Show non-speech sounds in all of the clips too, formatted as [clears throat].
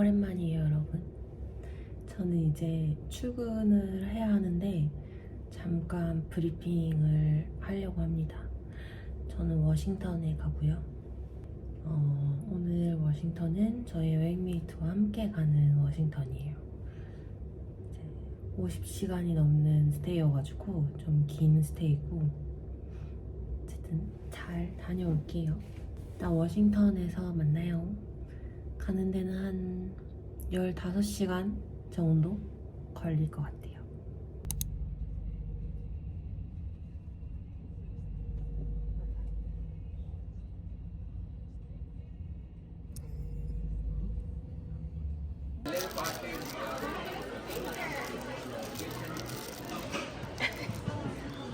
오랜만이에요, 여러분. 저는 이제 출근을 해야 하는데 잠깐 브리핑을 하려고 합니다. 저는 워싱턴에 가고요. 어, 오늘 워싱턴은 저희 여행메이트와 함께 가는 워싱턴이에요. 이제 50시간이 넘는 스테이여가지고 좀 긴 스테이고 어쨌든 잘 다녀올게요. 일단 워싱턴에서 만나요. 가는 데는 한 15시간 정도 걸릴 것 같아요.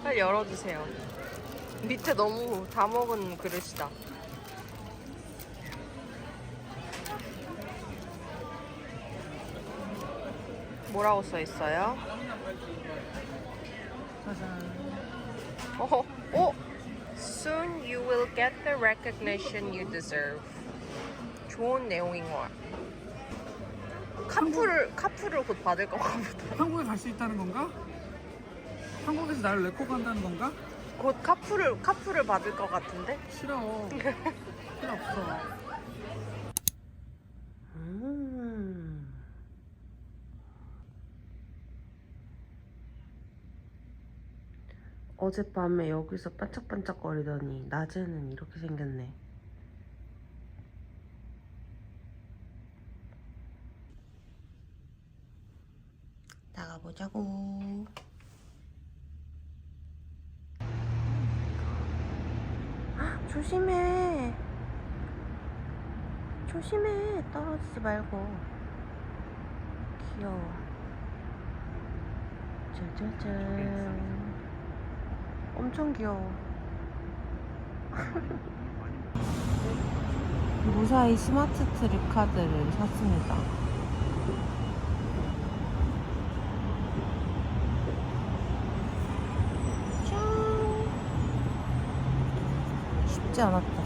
빨리 열어주세요. 밑에 너무 다 먹은 그릇이다. 뭐라고 써 있어요? 어, 어? Soon you will get the recognition you deserve. 좋은 내용인 것 같아. 카풀을 카풀을 곧 받을 것 같아. [laughs] 한국에 갈 수 있다는 건가? 한국에서 나를 레코 간다는 건가? 곧 카풀을 카풀을 받을 것 같은데? 싫어. [laughs] 필요 없어. 음. 어젯밤에 여기서 반짝반짝거리더니 낮에는 이렇게 생겼네. 나가보자고. 헉, 조심해. 조심해. 떨어지지 말고. 귀여워. 짜자잔. 엄청 귀여워. [laughs] 무사히 스마트 트립 카드를 샀습니다. 짠. 쉽지 않았다.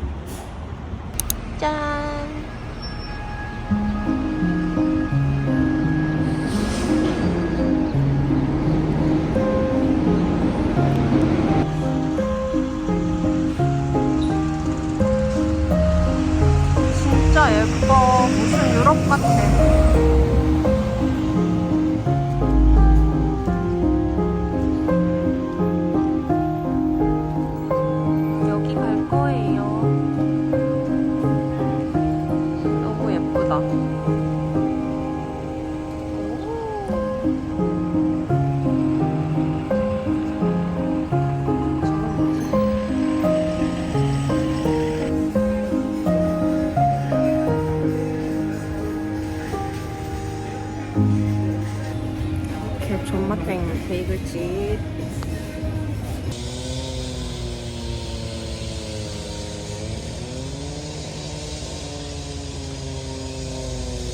짠. 이렇게 존맛탱 베이글집.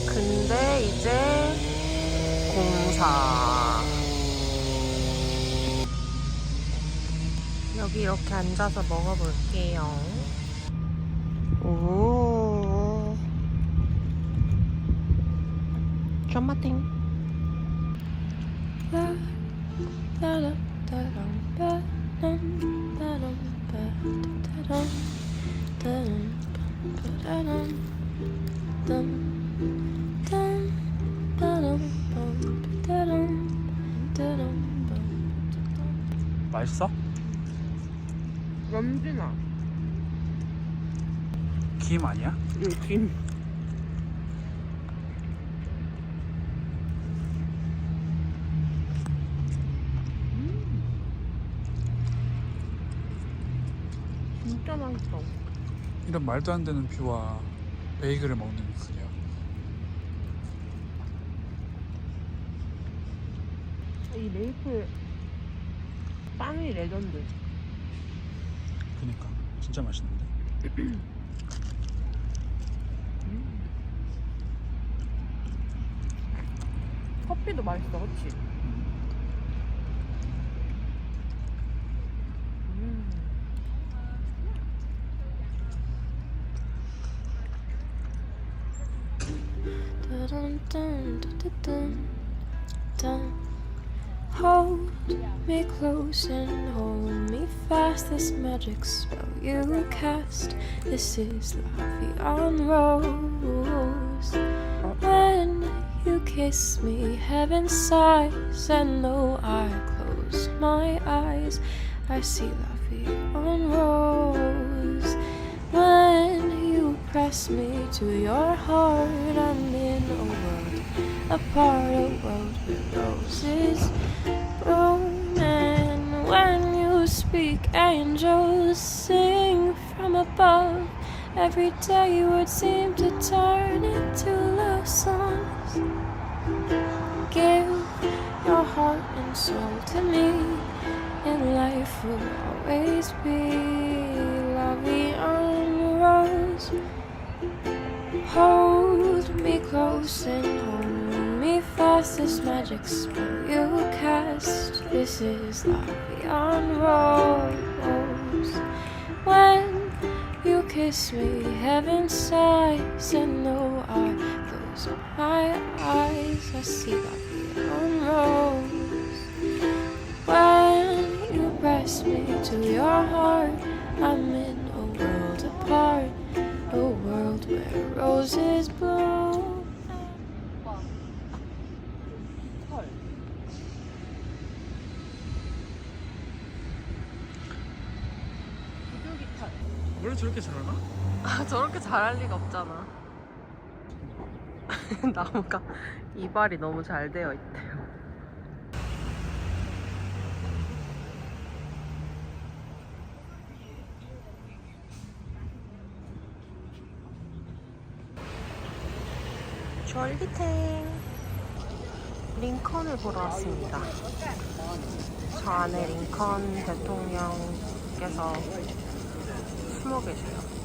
근데 이제 공사. 여기 이렇게 앉아서 먹어볼게요 오 존맛탱 맛있어? 럼진아. 김 아니야? 김. 진짜 맛있어. 이런 말도 안 되는 뷰와 베이글을 먹는 그녀. 이 메이플 빵이 레전드. 그니까 진짜 맛있는데. 커피도 맛있어, 그렇지? Dun, dun. Hold me close and hold me fast. This magic spell you cast. This is la vie en rose. When you kiss me, heaven sighs, and though I close my eyes, I see la vie en rose. When you press me to your heart, I'm in a world a world where roses bloom. And when you speak, angels sing from above. Every day you would seem to turn into love songs. Give your heart and soul to me, and life will always be la on rose. Hold me close and me fast. This magic spell you cast. This is vie en rose. When you kiss me, heaven sighs, and though I close my eyes, I see vie en rose. When you press me to your heart, I'm in a world apart, a world where roses bloom. 원래 저렇게 잘하나? 아, 저렇게 잘할 리가 없잖아. [laughs] 나무가 이발이 너무 잘 되어 있대요. 졸리탱 링컨을 보러 왔습니다. 저 안에 링컨 대통령께서 숨어 계세요.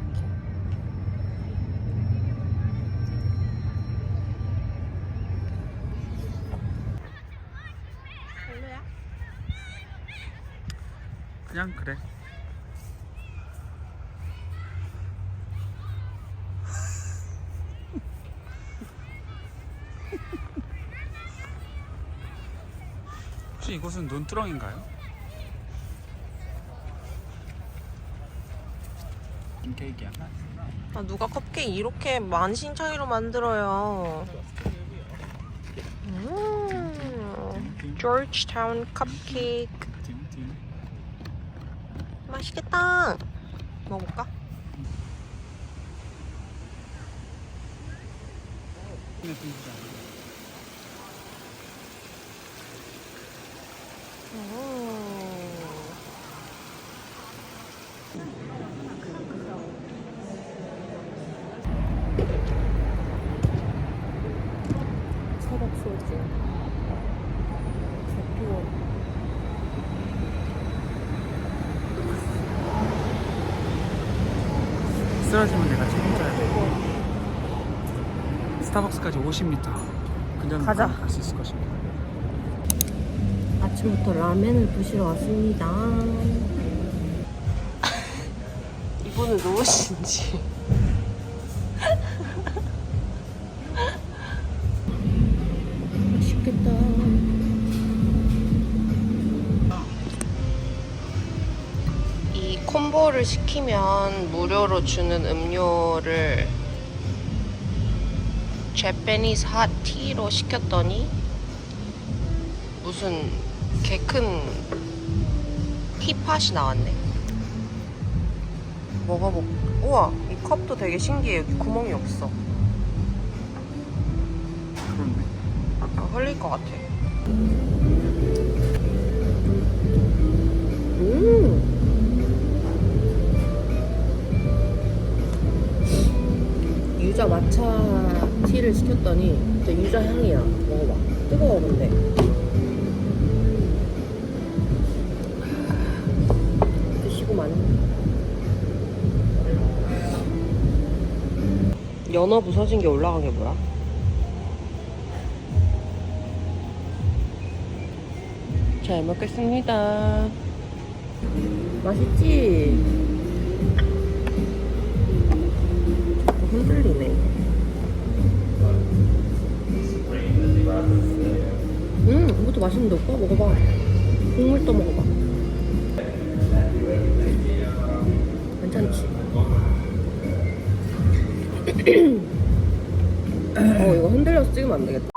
이렇게. 그냥 그래. 혹시 이곳은 논두렁인가요? 케이크야. 아, 누가 컵케이크 이렇게 만신창이로 만들어요. 음, 조지타운 컵케이크 맛있겠다. 먹어볼까? 오. 서랍 소주. 대표. 쓰러지면 내가 책임져야 돼. 스타벅스까지 50m. 근처는 가자. 갈 수 있을 것입니다. 아침부터 라멘을 부시러 왔습니다. [laughs] 이분은 누구신지. [laughs] 맛있겠다. 이 콤보를 시키면 무료로 주는 음료를 제페니스 핫티로 시켰더니 무슨 개 큰 티팟이 나왔네. 먹어볼. 우와, 이 컵도 되게 신기해. 여기 구멍이 없어. 아, 흘릴 것 같아. 음. 유자 마차 티를 시켰더니 진짜 유자 향이야. 먹어봐. 뜨거워 근데. 드시고만. 연어 부서진 게 올라간 게 뭐야? 잘 먹겠습니다. 맛있지? 흔들리네. 맛있는데 오빠 먹어봐. 국물도 먹어봐. 괜찮지? [clears throat] 어, 이거 흔들려서 찍으면 안 되겠다.